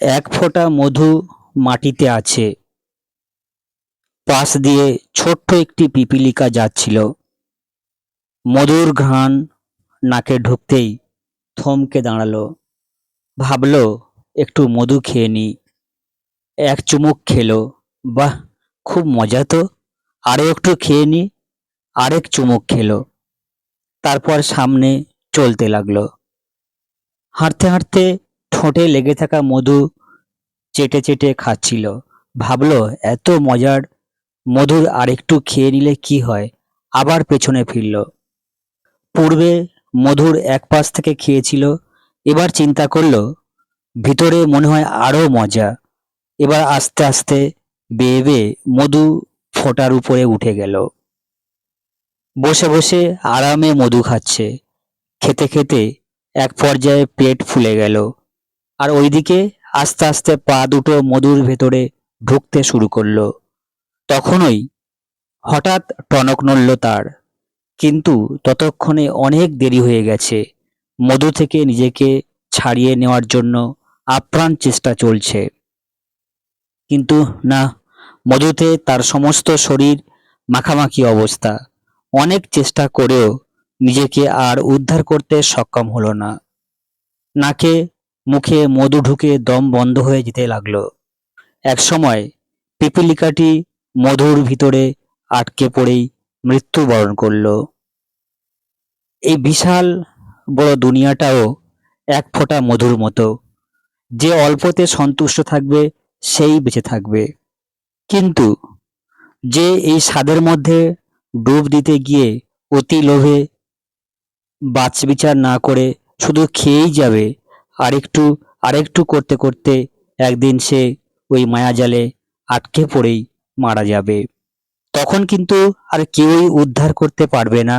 এক ফোঁটা মধু মাটিতে আছে। পাশ দিয়ে ছোট্ট একটি পিপিলিকা যাচ্ছিল। মধুর ঘ্রাণ নাকে ঢুকতেই থমকে দাঁড়াল। ভাবলো, একটু মধু খেয়ে নি। এক চুমুক খেলো। বাহ, খুব মজা তো। আরও একটু খেয়ে নি। আরেক চুমুক খেলো। তারপর সামনে চলতে লাগল। হাঁটতে হাঁটতে ঠোঁটে লেগে থাকা মধু চেটে চেটে খাচ্ছিল। ভাবলো, এত মজার মধুর আরেকটু খেয়ে নিলে কি হয়? আবার পেছনে ফিরল। পূর্বে মধুর এক পাশ থেকে খেয়েছিল, এবার চিন্তা করল, ভিতরে মনে হয় আরও মজা। এবার আস্তে আস্তে বেয়ে বেয়ে মধু ফোঁটার উপরে উঠে গেল। বসে বসে আরামে মধু খাচ্ছে। খেতে খেতে এক পর্যায়ে পেট ফুলে গেল। আর ওইদিকে আস্তে আস্তে পা দুটো মধুর ভেতরে ঢুকতে শুরু করল। তখনই হঠাৎ টনক নড়ল তার। কিন্তু ততক্ষণে অনেক দেরি হয়ে গেছে। মধু থেকে নিজেকে ছাড়িয়ে নেওয়ার জন্য আপ্রাণ চেষ্টা চলছে। কিন্তু না, মধুতে তার সমস্ত শরীর মাখামাখি অবস্থা। অনেক চেষ্টা করেও নিজেকে আর উদ্ধার করতে সক্ষম হলো না। নাকে মুখে মধু ঢুকে দম বন্ধ হয়ে যেতে লাগল। একসময় পিপিলিকাটি মধুর ভিতরে আটকে পড়েই মৃত্যুবরণ করল। এই বিশাল বড় দুনিয়াটাও এক ফোঁটা মধুর মতো। যে অল্পতে সন্তুষ্ট থাকবে, সেই বেঁচে থাকবে। কিন্তু যে এই স্বাদের মধ্যে ডুব দিতে গিয়ে অতি লোভে বাছবিচার না করে শুধু খেয়েই যাবে আরেকটু আরেকটু করতে করতে একদিন সে ওই মায়াজালে আটকে পড়েই মারা যাবে। তখন কিন্তু আর কেউই উদ্ধার করতে পারবে না।